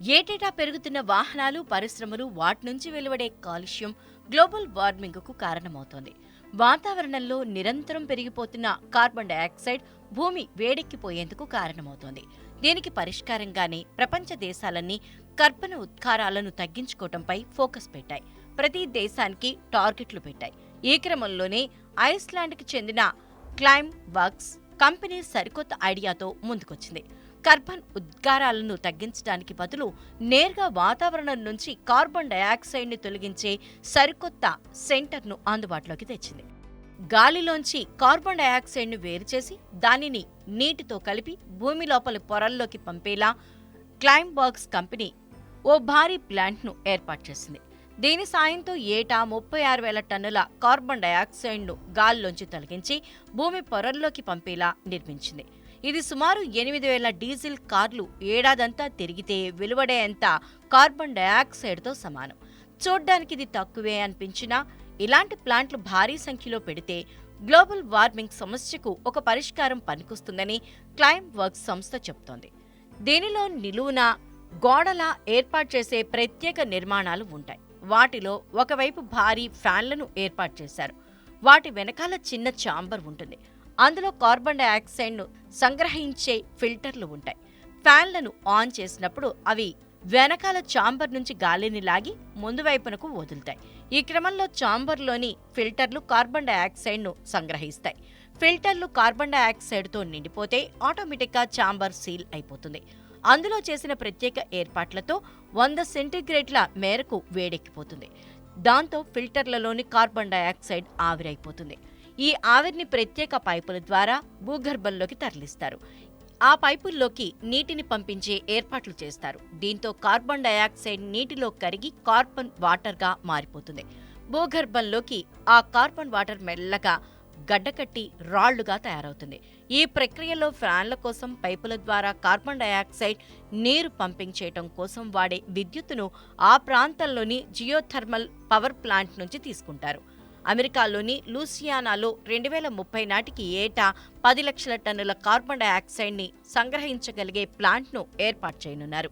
ఏటేటా పెరుగుతున్న వాహనాలు పరిశ్రమలు వాటి నుంచి వెలువడే కాలుష్యం గ్లోబల్ వార్మింగ్కు కారణమవుతోంది. వాతావరణంలో నిరంతరం పెరిగిపోతున్న కార్బన్ డయాక్సైడ్ భూమి వేడెక్కిపోయేందుకు కారణమవుతోంది. దీనికి పరిష్కారంగానే ప్రపంచ దేశాలన్నీ కర్బన ఉత్కారాలను తగ్గించుకోవటంపై ఫోకస్ పెట్టాయి. ప్రతి దేశానికి టార్గెట్లు పెట్టాయి. ఈ క్రమంలోనే ఐస్లాండ్కి చెందిన క్లైమ్ వర్క్స్ కంపెనీ సరికొత్త ఐడియాతో ముందుకొచ్చింది. కర్బన్ ఉద్గారాలను తగ్గించడానికి బదులు నేరుగా వాతావరణం నుంచి కార్బన్ డయాక్సైడ్ని తొలగించే సరికొత్త సెంటర్ను అందుబాటులోకి తెచ్చింది. గాలిలోంచి కార్బన్ డయాక్సైడ్ను వేరు చేసి దానిని నీటితో కలిపి భూమి లోపలి పొరల్లోకి పంపేలా క్లైంబాక్స్ కంపెనీ ఓ భారీ ప్లాంట్ను ఏర్పాటు చేసింది. దీని సాయంతో ఏటా ముప్పై ఆరు వేల టన్నుల కార్బన్ డయాక్సైడ్ను గాల్లోంచి తొలగించి భూమి పొరల్లోకి పంపేలా నిర్మించింది. ఇది సుమారు ఎనిమిది వేల డీజిల్ కార్లు ఏడాదంతా తిరిగితే వెలువడేంత కార్బన్ డయాక్సైడ్తో సమానం. చూడ్డానికి ఇది తక్కువే అనిపించినా ఇలాంటి ప్లాంట్లు భారీ సంఖ్యలో పెడితే గ్లోబల్ వార్మింగ్ సమస్యకు ఒక పరిష్కారం పనికొస్తుందని క్లైమ్ వర్క్స్ సంస్థ చెబుతోంది దీనిలో నిలువున గోడల ఏర్పాటు చేసే ప్రత్యేక నిర్మాణాలు ఉంటాయి. వాటిలో ఒకవైపు భారీ ఫ్యాన్లను ఏర్పాటు చేశారు. వాటి వెనకాల చిన్న చాంబర్ ఉంటుంది. అందులో కార్బన్ డైఆక్సైడ్ను సంగ్రహించే ఫిల్టర్లు ఉంటాయి. ఫ్యాన్లను ఆన్ చేసినప్పుడు అవి వెనకాల చాంబర్ నుంచి గాలిని లాగి ముందు వైపునకు వదులుతాయి. ఈ క్రమంలో చాంబర్లోని ఫిల్టర్లు కార్బన్ డైఆక్సైడ్ను సంగ్రహిస్తాయి. ఫిల్టర్లు కార్బన్ డైఆక్సైడ్తో నిండిపోతే ఆటోమేటిక్గా చాంబర్ సీల్ అయిపోతుంది. అందులో చేసిన ప్రత్యేక ఏర్పాట్లతో వంద సెంటీగ్రేడ్ల మేరకు వేడెక్కిపోతుంది. దాంతో ఫిల్టర్లలోని కార్బన్ డైఆక్సైడ్ ఆవిరైపోతుంది. ఈ ఆవిరిని ప్రత్యేక పైపుల ద్వారా భూగర్భంలోకి తరలిస్తారు. ఆ పైపుల్లోకి నీటిని పంపించే ఏర్పాట్లు చేస్తారు. దీంతో కార్బన్ డయాక్సైడ్ నీటిలో కరిగి కార్బన్ వాటర్గా మారిపోతుంది. భూగర్భంలోకి ఆ కార్బన్ వాటర్ మెల్లగా గడ్డకట్టి రాళ్ళుగా తయారవుతుంది. ఈ ప్రక్రియలో ఫ్యాన్ల కోసం పైపుల ద్వారా కార్బన్ డయాక్సైడ్ నీరు పంపింగ్ చేయటం కోసం వాడే విద్యుత్తును ఆ ప్రాంతంలోని జియోథర్మల్ పవర్ ప్లాంట్ నుంచి తీసుకుంటారు. అమెరికాలోని లూసియానాలో రెండు వేల ముప్పై నాటికి ఏటా పది లక్షల టన్నుల కార్బన్ డయాక్సైడ్ని సంగ్రహించగలిగే ప్లాంట్ను ఏర్పాటు చేయనున్నారు.